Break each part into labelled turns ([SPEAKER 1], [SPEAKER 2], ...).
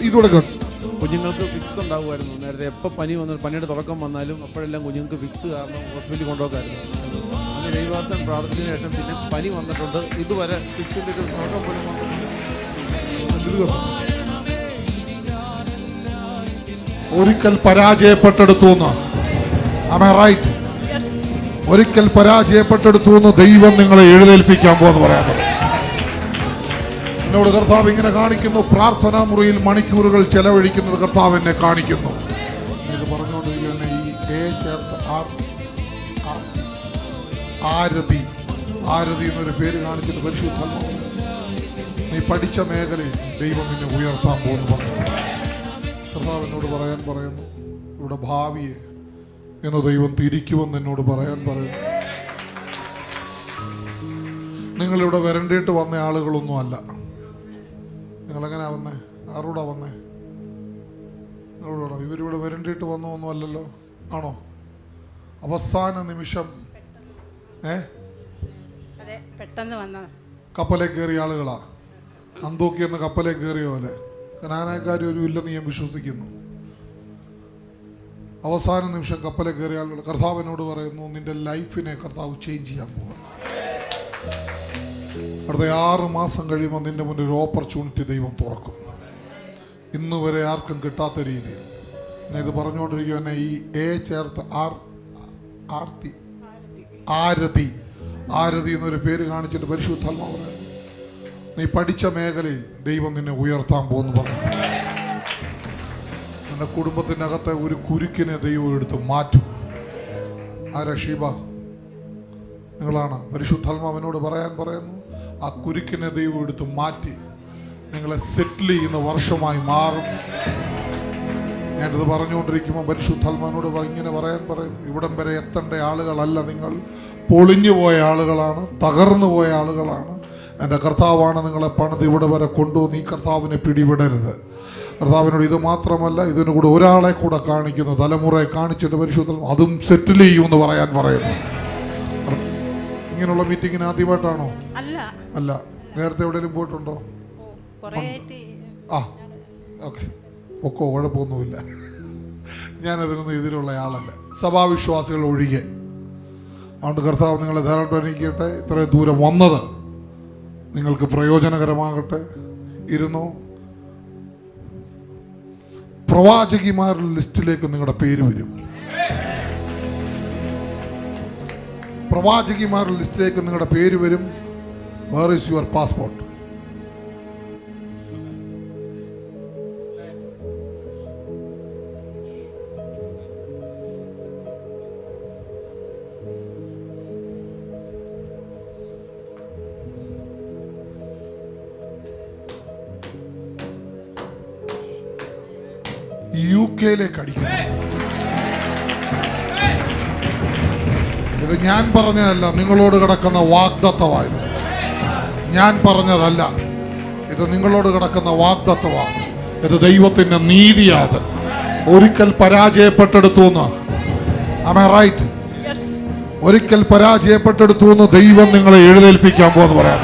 [SPEAKER 1] ഇതുകൂടെ
[SPEAKER 2] കുഞ്ഞുങ്ങൾക്ക് ഫിക്സ് ഉണ്ടാകുമായിരുന്നു നേരത്തെ എപ്പോൾ പനി വന്നു പനിയുടെ തുടക്കം വന്നാലും അപ്പോഴെല്ലാം കുഞ്ഞുങ്ങൾക്ക് ഫിക്സ് കാരണം ഹോസ്പിറ്റലിൽ കൊണ്ടുപോകാമായിരുന്നു അങ്ങനെ രവിവാസൻ പ്രാർത്ഥനയ്ക്ക് ശേഷം പിന്നെ പനി വന്നിട്ടുണ്ട്. ഇതുവരെ ഫിക്സിന്റെ ഒരു തുടക്കം പോലും
[SPEAKER 1] ഒരിക്കൽ പരാജയപ്പെട്ടെടുത്തു എന്ന്. റൈറ്റ് ഒരിക്കൽ പരാജയപ്പെട്ടെടുത്തു എന്ന് ദൈവം നിങ്ങളെ എഴുന്നേൽപ്പിക്കാൻ പോകുന്നു പറയാൻ എന്നോട് കർത്താവ് ഇങ്ങനെ കാണിക്കുന്നു. പ്രാർത്ഥനാ മുറിയിൽ മണിക്കൂറുകൾ ചെലവഴിക്കുന്നത് കർത്താവ് എന്നെ കാണിക്കുന്നു. ഇത് ഈ ചേർത്ത് ആരതി. ആരതി എന്നൊരു പേര് കാണിച്ചിട്ട് പരിശുദ്ധ നീ പഠിച്ച മേഖലയിൽ ദൈവം നിന്നെ ഉയർത്താൻ പോകുന്നു കർത്താവ് എന്നോട് പറയാൻ പറയുന്നു ഇവിടെ ഭാവിയെ എന്ന് ദൈവം തിരിക്കുമെന്ന് എന്നോട് പറയാൻ പറയുന്നു. നിങ്ങളിവിടെ വരണ്ടിയിട്ട് വന്ന ആളുകളൊന്നും അല്ല നിങ്ങളെങ്ങനെ വന്നേ ആരോടാ വന്നേ നിങ്ങളോടാ ഇവരിവിടെ വരണ്ടിയിട്ട് വന്നതൊന്നും അല്ലല്ലോ. ആണോ? അവസാന നിമിഷം. ഏ?
[SPEAKER 3] പെട്ടെന്ന് വന്ന
[SPEAKER 1] കപ്പലേ കയറിയ ആളുകളാ. അന്തോക്കി എന്ന കപ്പലേ കയറിയ പോലെ കനാനക്കാരി ഒരു ഇല്ലെന്ന് ഞാൻ വിശ്വസിക്കുന്നു. അവസാന നിമിഷം കപ്പലെ കയറിയ ആളുകൾ കർത്താവിനോട് പറയുന്നു നിന്റെ ലൈഫിനെ കർത്താവ് ചേഞ്ച് ചെയ്യാൻ പോകുന്നു അടുത്ത ആറ് മാസം കഴിയുമ്പോൾ നിന്റെ മുന്നിൽ ഒരു ഓപ്പർച്യൂണിറ്റി ദൈവം തുറക്കും. ഇന്ന് വരെ ആർക്കും കിട്ടാത്ത രീതിയിൽ. ഞാൻ ഇത് പറഞ്ഞുകൊണ്ടിരിക്കുക ഈ എ ചേർത്ത് ആർ ആർത്തി ആരതി ആരതി എന്നൊരു പേര് കാണിച്ചിട്ട് പരിശുദ്ധാത്മാവ് നീ പഠിച്ച മേഖലയിൽ ദൈവം നിന്നെ ഉയർത്താൻ പോകുന്നു പറഞ്ഞു. നിന്റെ കുടുംബത്തിനകത്തെ ഒരു കുരുക്കിനെ ദൈവം എടുത്ത് മാറ്റും. ആരാ ഷീബ? നിങ്ങളാണ്. പരിശുദ്ധാത്മാവിനോട് പറയാൻ പറയുന്നു ആ കുരുക്കിനെ ദൈവം എടുത്ത് മാറ്റി നിങ്ങളെ സെറ്റിൽ ചെയ്യുന്ന വർഷമായി മാറും. ഞാനിത് പറഞ്ഞുകൊണ്ടിരിക്കുമ്പോൾ പരിശുദ്ധാത്മാവിനോട് ഇങ്ങനെ പറയാൻ പറയും ഇവിടം വരെ എത്തേണ്ട ആളുകളല്ല നിങ്ങൾ. പൊളിഞ്ഞു പോയ ആളുകളാണ് തകർന്നു പോയ ആളുകളാണ്. എന്റെ കർത്താവാണ് നിങ്ങളെ പണിത് ഇവിടെ വരെ കൊണ്ടുവന്ന് ഈ കർത്താവിനെ പിടിവിടരുത്. കർത്താവിനോട് ഇത് മാത്രമല്ല ഇതിനു കൂടെ ഒരാളെ കൂടെ കാണിക്കുന്നു തലമുറയെ കാണിച്ചിട്ട് പരിശുദ്ധം അതും സെറ്റിൽ ചെയ്യുമെന്ന് പറയാൻ പറയുന്നു. ഇങ്ങനെയുള്ള മീറ്റിംഗിന് ആദ്യമായിട്ടാണോ?
[SPEAKER 3] അല്ല.
[SPEAKER 1] അല്ല. നേരത്തെ എവിടെയെങ്കിലും പോയിട്ടുണ്ടോ? ആ. ഓക്കെ. ഒക്കോ കുഴപ്പമൊന്നുമില്ല. ഞാനതിനൊന്നും എതിരുള്ള ആളല്ല. സഭാവിശ്വാസികൾ ഒഴികെ. അതുകൊണ്ട് കർത്താവ് നിങ്ങളെ ധാരാളം അനുഗ്രഹിക്കട്ടെ ഇത്രയും ദൂരം വന്നത് നിങ്ങൾക്ക് പ്രയോജനകരമാകട്ടെ. ഇരുന്നു? പ്രവാചകിമാരുടെ ലിസ്റ്റിലേക്ക് നിങ്ങളുടെ പേര് വരും. പ്രവാചകിമാരുടെ ലിസ്റ്റിലേക്ക് നിങ്ങളുടെ പേര് വരും. Where is your passport U കെയിലേക്ക് അടിക്കണം ഇത് ഞാൻ പറഞ്ഞതല്ല നിങ്ങളോട് കിടക്കുന്ന വാഗ്ദത്തമായത് ഞാൻ പറഞ്ഞതല്ല ഇത് നിങ്ങളോട് കിടക്കുന്ന വാഗ്ദത്തമാണ്. ഇത് ദൈവത്തിന്റെ നീതിയാണ്. ഒരിക്കൽ പരാജയപ്പെട്ടെടുത്തു എന്ന്. റൈറ്റ് ഒരിക്കൽ പരാജയപ്പെട്ടെടുത്തു എന്ന് ദൈവം നിങ്ങളെ എഴുന്നേൽപ്പിക്കാൻ പോകുന്നു പറയാൻ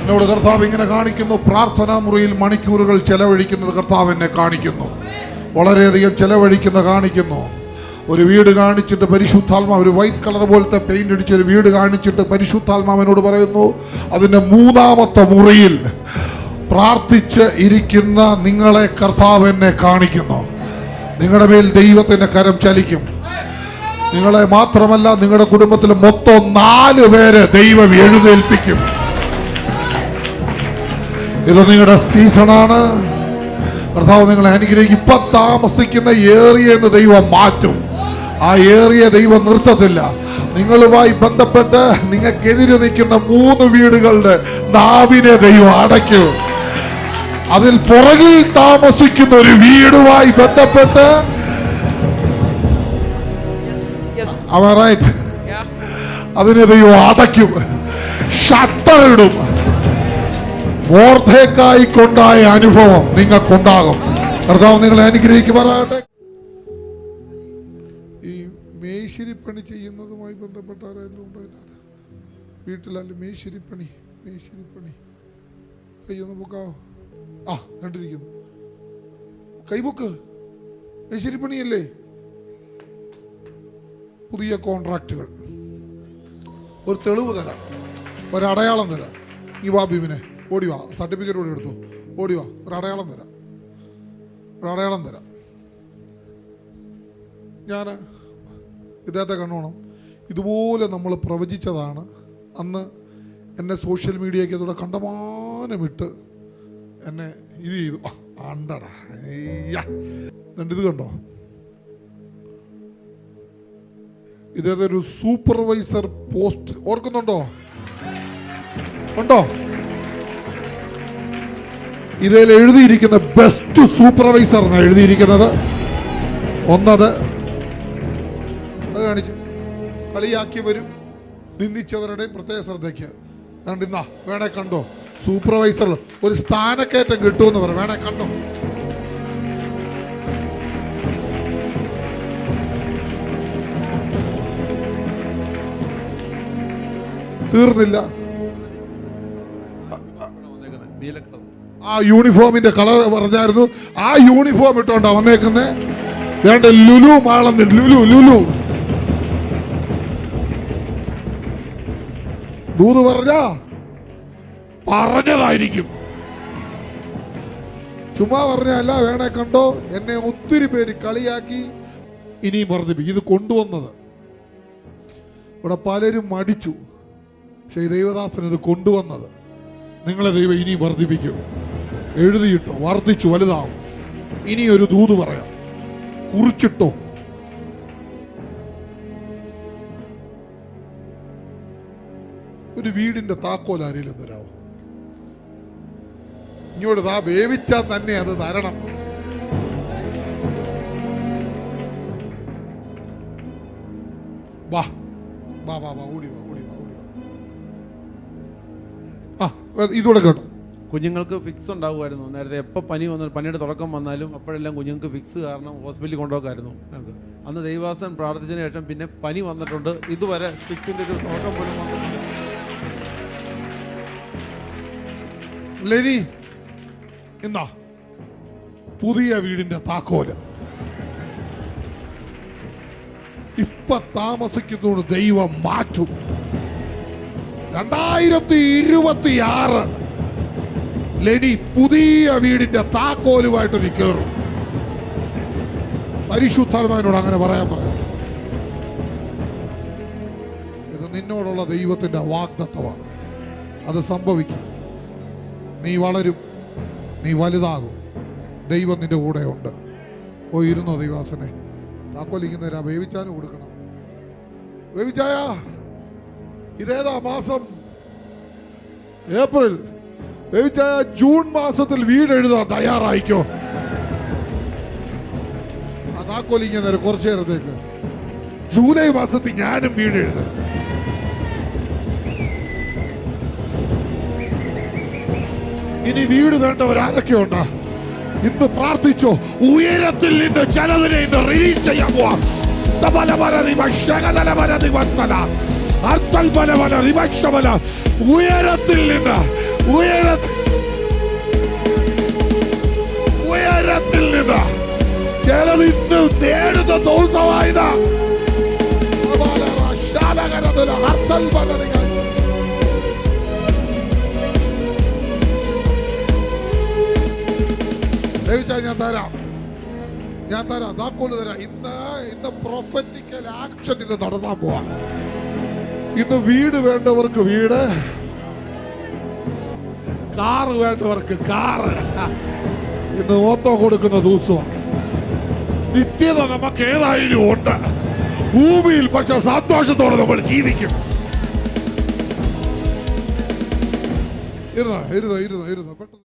[SPEAKER 1] എന്നോട് കർത്താവ് ഇങ്ങനെ കാണിക്കുന്നു പ്രാർത്ഥനാ മുറിയിൽ മണിക്കൂറുകൾ ചെലവഴിക്കുന്നത് കർത്താവ് എന്നെ കാണിക്കുന്നു. വളരെയധികം ചെലവഴിക്കുന്ന കാണിക്കുന്നു. ഒരു വീട് കാണിച്ചിട്ട് പരിശുദ്ധാത്മാവ് ഒരു വൈറ്റ് കളർ പോലത്തെ പെയിന്റ് അടിച്ച് ഒരു വീട് കാണിച്ചിട്ട് പരിശുദ്ധാത്മാവിനോട് പറയുന്നു അതിന്റെ മൂന്നാമത്തെ മുറിയിൽ പ്രാർത്ഥിച്ച് ഇരിക്കുന്ന നിങ്ങളെ കർത്താവ് എന്നെ കാണിക്കുന്നു. നിങ്ങളുടെ മേൽ ദൈവത്തിന്റെ കരം ചലിക്കും. നിങ്ങളെ മാത്രമല്ല നിങ്ങളുടെ കുടുംബത്തിൽ മൊത്തം നാല് പേരെ ദൈവം എഴുന്നേൽപ്പിക്കും. ഇത് നിങ്ങളുടെ സീസണാണ് കർത്താവ് നിങ്ങളെ അനുഗ്രഹിക്കും. ഇപ്പം താമസിക്കുന്ന ഏറിയ എന്ന് ദൈവം മാറ്റും. ആ ഏറിയ ദൈവം നിർത്തത്തില്ല. നിങ്ങളുമായി ബന്ധപ്പെട്ട് നിങ്ങൾക്കെതിരെ നിൽക്കുന്ന മൂന്ന് വീടുകളുടെ നാവിനെ ദൈവം അടയ്ക്കും. അതിൽ പുറകിൽ താമസിക്കുന്ന ഒരു വീടുമായി ബന്ധപ്പെട്ട് അതിനെ ദൈവം അടയ്ക്കും. ഷട്ടർ ഇടും. കൊണ്ടായ അനുഭവം നിങ്ങൾക്കുണ്ടാകും. കർത്താവ് നിങ്ങളെ അനുഗ്രഹിക്കുമാറാകട്ടെ. മേശിരിപ്പണി ചെയ്യുന്നതുമായി ബന്ധപ്പെട്ടവരെല്ലാം ഉണ്ടോ ഇതിനകത്ത്? വീട്ടിലല്ല മേശിരിപ്പണി മേശിരിപ്പണി. കയ്യൊന്ന് പൊക്കാവോ? ആ കണ്ടിരിക്കുന്നു. കൈബുക്ക് മേശിരിപ്പണിയല്ലേ? പുതിയ കോൺട്രാക്റ്റുകൾ. ഒരു തെളിവ് തരാം. ഒരടയാളം തരാം. ഈ വാ ഭീമിനെ ഓടി വാ. സർട്ടിഫിക്കറ്റ് കൂടി എടുത്തു. ഓടി വാ. ഒരു തരാം. ഒരു തരാം. ഞാൻ ഇദ്ദേഹത്തെ കണ്ടോണം ഇതുപോലെ നമ്മൾ പ്രവചിച്ചതാണ്. അന്ന് എന്നെ സോഷ്യൽ മീഡിയയ്ക്ക് അതോടെ കണ്ടമാനമിട്ട് എന്നെ ഇത് ചെയ്തു. ആണ്ടടാ. എന്നിട്ട് ഇത് കണ്ടോ? ഇദ്ദേഹത്തെ ഒരു സൂപ്പർവൈസർ പോസ്റ്റ്. ഓർക്കുന്നുണ്ടോ? ഉണ്ടോ? ഇതിൽ എഴുതിയിരിക്കുന്ന ബെസ്റ്റ് സൂപ്പർവൈസർ എന്നാണ് എഴുതിയിരിക്കുന്നത്. ഒന്നത് കളിയാക്കിയവരും നിന്ദിച്ചവരുടെ പ്രത്യേക ശ്രദ്ധയ്ക്ക്. അതുകൊണ്ട് ഇന്നാ വേണേ കണ്ടോ? സൂപ്പർവൈസർ ഒരു സ്ഥാനക്കയറ്റം കിട്ടുമെന്ന് പറ വേണേ കണ്ടോ? തീർന്നില്ല. ആ യൂണിഫോമിന്റെ കളർ പറഞ്ഞായിരുന്നു. ആ യൂണിഫോം ഇട്ടോണ്ടാ വന്നേക്കുന്നേ. വേണ്ട ലുലു മാളന്ന് ലുലു ലുലു. ദൂത് പറഞ്ഞ പറഞ്ഞതായിരിക്കും. ചുമ്മാ പറഞ്ഞല്ല വേണേ കണ്ടോ? എന്നെ ഒത്തിരി പേര് കളിയാക്കി ഇനിയും വർദ്ധിപ്പിക്കും. ഇത് കൊണ്ടുവന്നത്. ഇവിടെ പലരും മടിച്ചു. പക്ഷെ ദൈവദാസൻ ഇത് കൊണ്ടുവന്നത്. നിങ്ങളെ ദൈവം ഇനി വർദ്ധിപ്പിക്കും. എഴുതിയിട്ടോ വർദ്ധിച്ചു വലുതാവും. ഇനി ഒരു ദൂത് പറയാം. കുറിച്ചിട്ടോ. ഒരു വീടിന്റെ താക്കോൽ ആരെങ്കിലും തരാമോ ഇങ്ങോട്ട് താ വേവിച്ചാൽ തന്നെ അത് തരണം. വാ വാ വാ വാ ഓടി വാ ഓടി വാ ഓടി വാ. ആ കേട്ടോ.
[SPEAKER 2] കുഞ്ഞുങ്ങൾക്ക് ഫിക്സ് ഉണ്ടാകുമായിരുന്നു നേരത്തെ എപ്പോൾ പനി വന്നാലും പനിയുടെ തുടക്കം വന്നാലും അപ്പോഴെല്ലാം കുഞ്ഞുങ്ങൾക്ക് ഫിക്സ് കാരണം ഹോസ്പിറ്റലിൽ കൊണ്ടുപോകാമായിരുന്നു ഞങ്ങൾക്ക് അന്ന് ദൈവാസൻ പ്രാർത്ഥിച്ചതിന് ശേഷം പിന്നെ പനി വന്നിട്ടുണ്ട്. ഇതുവരെ ഫിക്സിന്റെ ഒരു തുടക്കം പോലും
[SPEAKER 1] ലെനി എന്നാ? പുതിയ വീടിന്റെ താക്കോൽ. ഇപ്പൊ താമസിക്കുന്നതോട് ദൈവം മാറ്റും. രണ്ടായിരത്തി ഇരുപത്തി ആറ് ലെനി പുതിയ വീടിന്റെ താക്കോലുമായിട്ട് നീ കയറും അങ്ങനെ പറയാൻ പറയാം ഇത് നിന്നോടുള്ള ദൈവത്തിന്റെ വാഗ്ദത്തമാണ്. അത് സംഭവിക്കും. നീ വളരും. നീ വലുതാകും. ദൈവം നിന്റെ കൂടെ ഉണ്ട് ഓ ദൈവാസനെ ദൈവാസനെ താക്കോലിക്കുന്നവരാ വേവിച്ചാനും കൊടുക്കണം. വേവിച്ചായ? ഇതേതാ മാസം? ഏപ്രിൽ. വേവിച്ചായ ജൂൺ മാസത്തിൽ വീട് എഴുതാൻ തയ്യാറായിക്കോ? ആ താക്കോലിക്കുന്നേരം കുറച്ചു നേരത്തേക്ക്. ജൂലൈ മാസത്തിൽ ഞാനും വീട് എഴുതാം. ഇനി വീട് വേണ്ടവർ ആരൊക്കെയുണ്ട് ഇന്ന് പ്രാർത്ഥിച്ചോ ഉയരത്തിൽ നിന്ന് ചിലതിനെ ഇന്ന് റിലീസ് ചെയ്യാൻ പോവാം. ഉയരത്തിൽ നിന്ന് ഉയരത്തിൽ ഉയരത്തിൽ നിന്ന്. ചിലത് ഇന്ന് നേടുന്ന ദിവസമായതാ അർത്തൽബല റിവ- ദയവിച്ചാ തരാം. ഞാൻ തരാം. താക്കോൽ തരാം. ഇന്ന് ഇന്ന് പ്രൊഫറ്റിക്കൽ ആക്ഷൻ ഇന്ന് നടത്താൻ പോവാ. ഇന്ന് വീട് വേണ്ടവർക്ക് വീട് കാറ് വേണ്ടവർക്ക് കാറ്. ഇന്ന് ഓത്തോ കൊടുക്കുന്ന ദിവസമാണ് നിത്യത നമുക്ക് ഏതായാലും ഉണ്ട്. ഭൂമിയിൽ പക്ഷെ സന്തോഷത്തോടെ നമ്മൾ ജീവിക്കും. ഇരുന്നോ ഇരുന്നോ ഇരുന്നോ ഇരുന്നോ. പെട്ടെന്ന്